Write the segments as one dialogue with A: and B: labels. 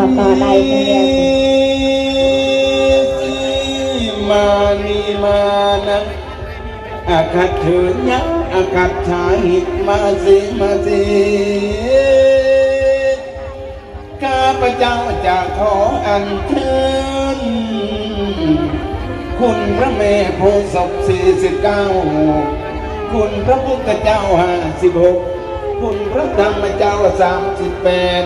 A: ต่อต่อใดเป็นเรียน
B: มานีมานะอาคัดเถิดยักอาคัดชายมาสิมาสิข้าพระเจ้าจะขออัญเชิญคุณพระแม่โพธิศพสี่สิบเก้าคุณพระพุทธเจ้าห้าสิบหกคุณพระธรรมเจ้าสามสิบแปด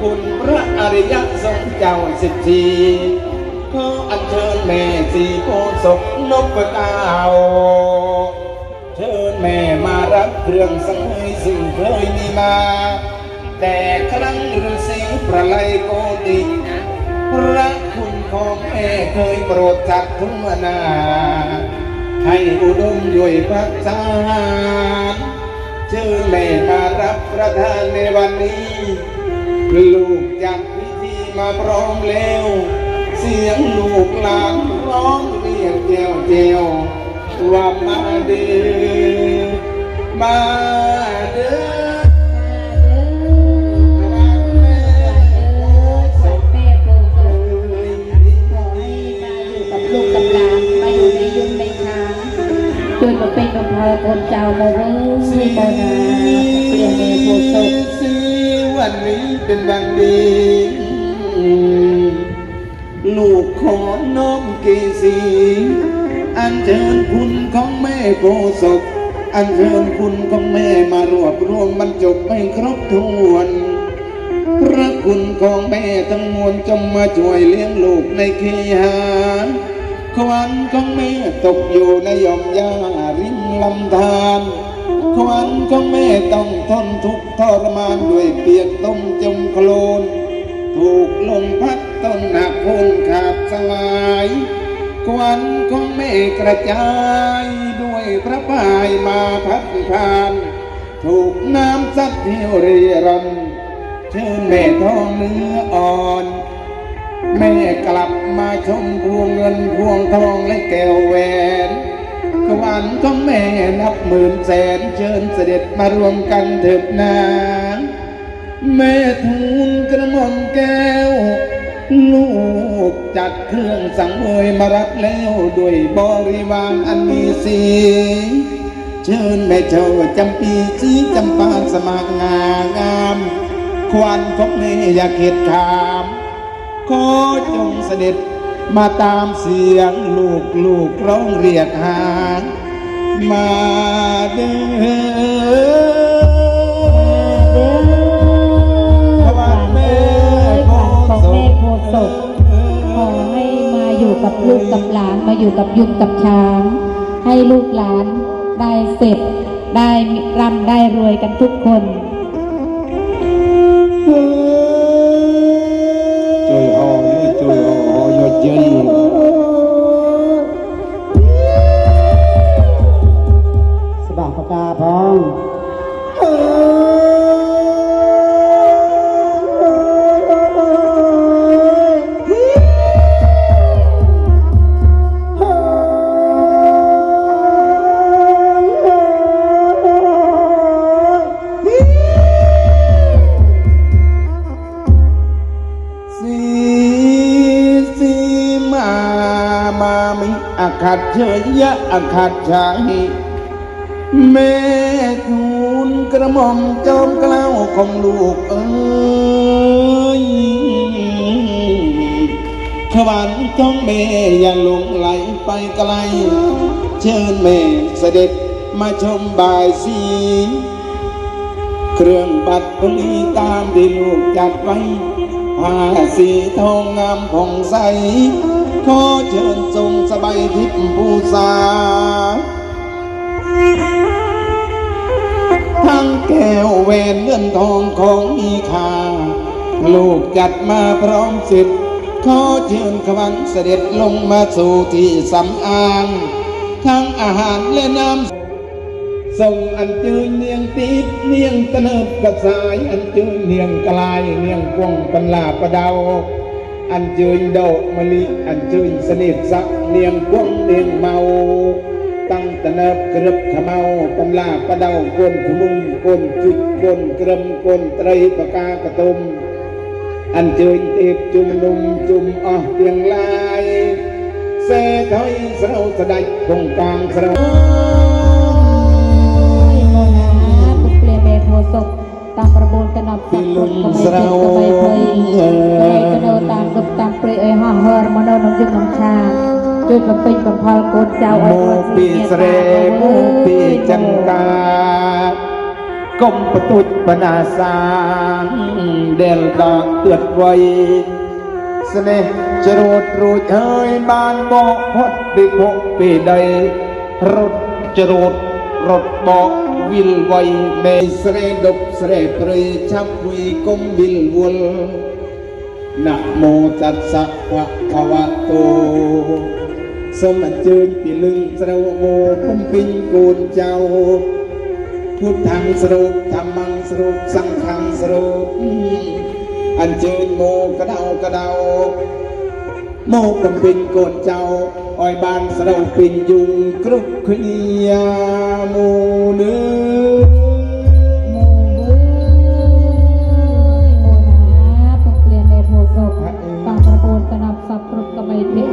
B: คุณพระอริยสงฆ์เจ้าสิบสี่ขออัญเชิญแม่สีโพศพนพเก้าเชิญแม่มารับเครื่องสังเวยซึ่งเคยมีมา แต่ครั้งฤาษีประไลยโกติพระคุณของแม่เคยโปรดจัดทุ่งนา ให้อุดมด้วยพระสารเชิญแม่มารับประทานในวันนี้ ลูกจัดพิธีมาพร้อมแล้ว เสียงลูกหลานร้องเรียกเจียวเจียวว่ามาเด้อมาเด้อ
A: แม่ปูขอให้มาอยู่กับลูกกับหลานมาอยู่ในยุ้งในช้างจนมาเป็นกำเพอคนเจ้าโมเรื่อยโบนา
B: วันนี้เป็นวันดี ลูกขอน้อมเกษีอันเชิญคุณของแม่โพศพอันเชิญคุณของแม่มารวบรวมบรรจบให้ครบถ้วน พระคุณของแม่ทั้งมวลจงมาช่วยเลี้ยงลูกในเคหาควันของแม่ตกอยู่ในหย่อมหญ้าริมลำธาร ควันของแม่ต้องทนทุกข์ทรมานด้วยเปียกต้มจมโคลน ถูกลมพัดต้นหักโคนขาดสลายควันของแม่กระจายด้วยพระพายมาพัดผ่าน ถูกน้ำซัดเที่ยวเรรันเชิญแม่ทองเนื้ออ่อนแม่กลับมาชมพวงเงินพวงทองและแก้วแหวน ขวัญของแม่นับหมื่นแสนเชิญเสด็จมารวมกันเถิดนาแม่ทูลกระหม่อมแก้ว ลูกจัดเครื่องสังเวยมารับแล้วด้วยบริวารอันมีสีเชิญแม่เจ้าจำปีสีจำปาสมางางาม ควันของแม่อย่าเข็ดขาม ขอจงเสด็จ มาตามเสียงลูกลูกร้องเรียกหามาเด้อ
A: ขวานเอ้ยขวานของแม่โพศพขอให้มาอยู่กับลูกกับหลานมาอยู่กับยุงกับช้าง ให้ลูกหลานได้เสร็จได้ร่ำได้รวยกันทุกคน
B: เชยยะอาคัดชายแม่ทูลกระหม่อมจอมเกล้าวของลูกเอ้ยขวัญจ้องแม่อย่าหลงไหลไปไกล เชิญแม่เสด็จมาชมบายสีเครื่องบัตรพลีตามที่ลูกจัดไว้ ผ้าสีทองงามผ่องใส ขอเชิญทรงสบายทิพย์บูชาทั้งแก้วแหวนเงินทองของมีค่า ลูกจัดมาพร้อมสิทธิ์ขอเชิญขวัญเสด็จลงมาสู่ที่สำอาง ทั้งอาหารและน้ำ សូមអញ្ជើញនាងទីតនាងតនើបកសាយអញ្ជើញនាងក្លាយនាងគង់បន្លាបដៅអញ្ជើញដោមលីអញ្ជើញសនិទ្ធស័កនាងគង់នាងម៉ៅតាំងតនើបក្រឹបខ្មៅបន្លាបដៅគុនឃុំគុនជុជគុនក្រឹមគុនត្រីបកាកតុំអញ្ជើញទេពជុំនុំជុំអស់ទាំងឡាយសេថយស្រោស្ដាច់គង់កងស្រោ ประ
A: บูลกระนำสักกดกระไมเพชรกระไมเพยกระไมกระโดดตามกบตามเปรยเอ้ยห่อเฮิร์มโนนมยุงน้ำชาช่วยประปิญประพอลโกดเจ้า
B: โม
A: อ้อย
B: ปีเสเรโมปีจันกากมประตุจปนาสางเดลดาเตือดไว้สเนห์จรดรูดเฮยบานบอกพดปีพกปีใดรถจรดรถบอกวิลไว้เมสเรดบสเรปรีชับวีกมวิลวลนะโมตัสสะภะคะวะโตสม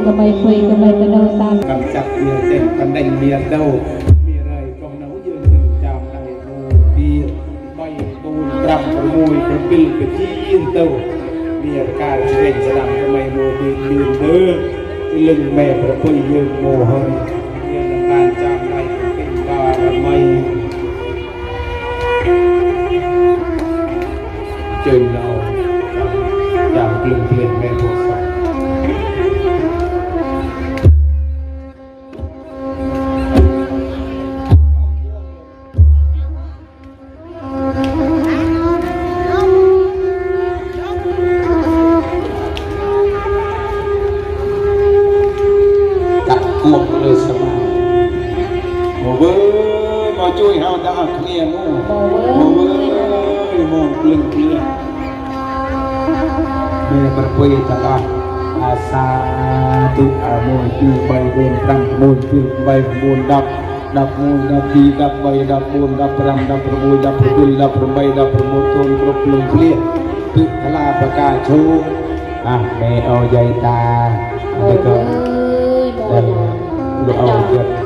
B: กระ
A: ไมเพชรกระไมเพยกระไมกระโดดตาม
B: กำจัดเมียเต็มกันได้เมียเดามีอะไรก็เนายืนถึงจามได้โมปีใบตูนรำประมวยประปิลปที่ยินเต้ามีอาการเร่งสลังทำไมโมบียืนเด้อที่ลึงแม่ประพุยยืนโมเฮยเรื่องการจามได้เป็นบารมีเจนเราจากกลึงเปลี่ยนแม่ ดาเคลียมูมูเอ้ยมูกลึงเคลียเมื่อประเพณีตละอาสาตุอาโมยปีใบเดินตั้งโมยปีใบมูลดับดับมูดับปีดับใบดับมูลดับรำดับประ
A: มู
B: ลดับ
A: ประพุล
B: ดั
A: บป
B: ระใบดับประมูลตนครบลึง
A: เคลียตึกพลาประกาศชูอาเม่เอใหญ่ตาแล้วก็ได้เอาเยอะ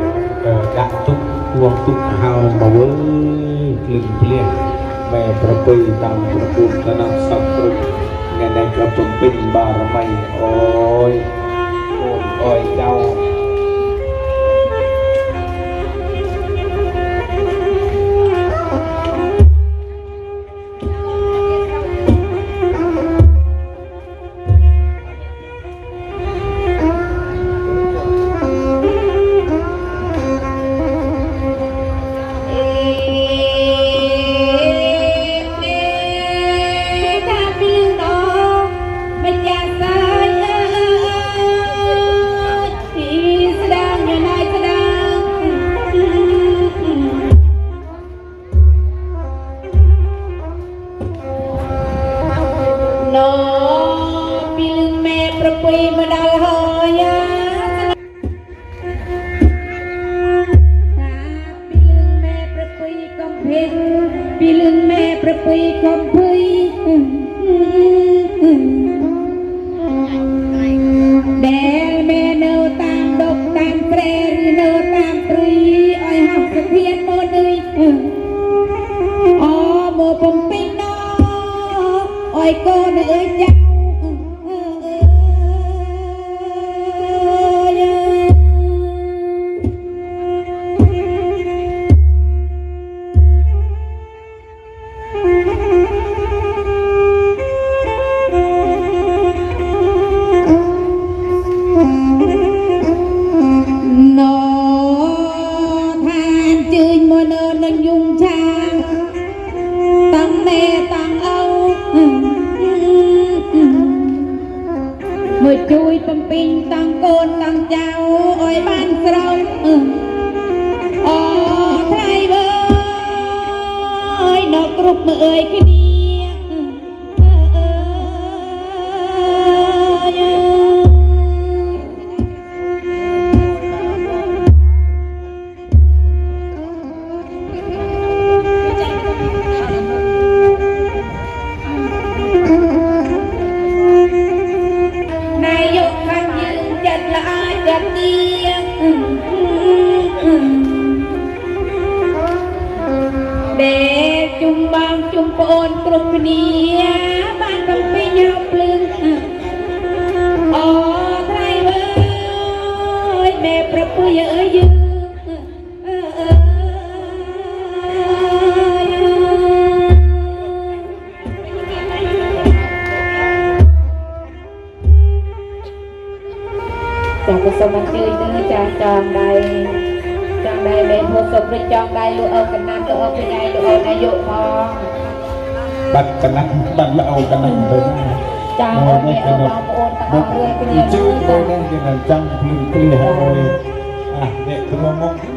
A: ควงตุกหาวมาเว้ยกลิ่นเปลี่ยนแม่ประปีตามประปูต
B: นัสักครุงงานในกระปุกเป็นบารม่โอ้ย ណោពីលឹងមេប្រពៃមកដល់ហើយពីលឹងមេ
A: ប្រពៃកំភេពីលឹងមេប្រពៃកំភេ តាំងកូនតាំងចៅអើយបានស្រោចអឺអូថៃវើអើយនៅគ្រប់មើលអើយគ្នា សូមអញ្ជើញទៅចាចងដៃចងដៃមេភោសុព្រិចចងដៃលោកអើកណាត់លោកអើពីណៃលោកអើនាយកផង
C: បាត់កណ្ដាស់បាត់ល្អកណ្ដាស់ទៅណា
A: ចាអូនអ្នកបងប្អូនទាំងអស់គ្នាគ្នា
C: ជឿ
A: ចា
C: ទៅនឹងគេនឹងចង់ភ្លឺភ្លឺហើយអាអ្នកក្រុមមកចា